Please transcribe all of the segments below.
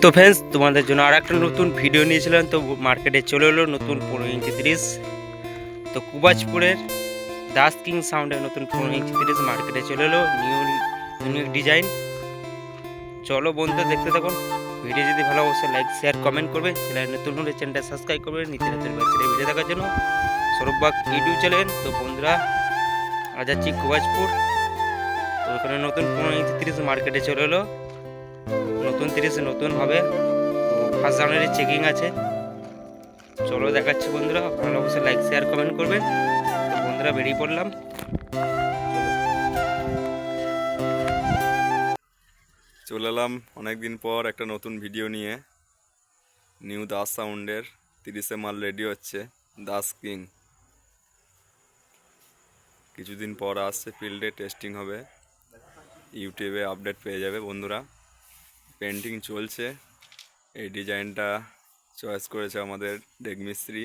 তো ফ্রেন্ডস তোমাদের জন্য আর একটা নতুন ভিডিও নিয়েছিলাম, তো মার্কেটে চলে এলো নতুন পনেরো ইঞ্চি তিরিশ। তো কুবাজপুরের দাস কিং সাউন্ডের নতুন পনেরো ইঞ্চি তিরিশ মার্কেটে চলে এলো নিউ ইউনিক ডিজাইন চলো বন্ধু দেখতে থাকুন। ভিডিও যদি ভালো অবশ্যই লাইক শেয়ার কমেন্ট করবে। চ্যানেল নতুন হলে চ্যানেলটা সাবস্ক্রাইব করবে। নিত্য নতুন ভিডিও দেখার জন্য। সৌরভবাগ ইউটিউব চ্যানেল তো বন্ধুরা, আজ যাচ্ছি কুবাজপুর। তো ওখানে নতুন পনেরো ইঞ্চি তিরিশ মার্কেটে চলে এলো। নতুন তিরিশ নতুন হবে। ফার্স্ট জানুয়ারি চেকিং আছে। চলো দেখাচ্ছি বন্ধুরা। ভালো অবশ্যই লাইক শেয়ার কমেন্ট করবেন। বন্ধুরা বেরিয়ে পড়লাম। চলে এলাম অনেক দিন পর একটা নতুন ভিডিও নিয়ে। নিউ দাস সাউন্ডের তিরিশে মাল রেডি হচ্ছে দাস কিং কিছুদিন পর আসছে ফিল্ডে টেস্টিং হবে। ইউটিউবে আপডেট পেয়ে যাবে বন্ধুরা। পেন্টিং চলছে। এই ডিজাইনটা চয়েস করেছে আমাদের ডেগমিস্ত্রি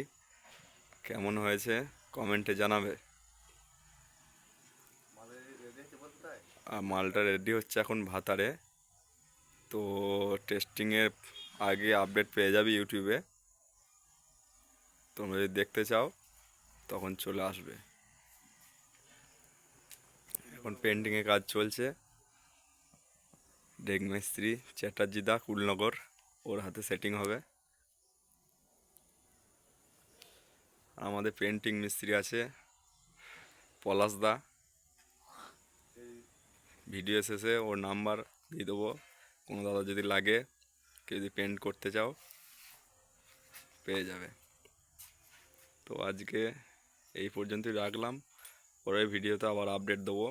কেমন হয়েছে? কমেন্টে জানাবে। মালটা রেডি হচ্ছে এখন ভাতারে। তো টেস্টিংয়ের আগে আপডেট পেয়ে যাবে ইউটিউবে। তোমরা যদি দেখতে চাও, তখন চলে আসবে। এখন পেন্টিংয়ের কাজ চলছে। ডেক মিস্ত্রি চ্যাটার্জি দা কুলনগর, ওর হাতে সেটিং হবে। আমাদের পেন্টিং মিস্ত্রি আছে পলাশ দা ভিডিও শেষে ওর নাম্বার দিয়ে দেবো। কোনো দাদা যদি লাগে, কেউ যদি পেন্ট করতে চাও, পেয়ে যাবে। তো আজকে এই পর্যন্তই রাখলাম। পরের ভিডিওতে আবার আপডেট দেবো।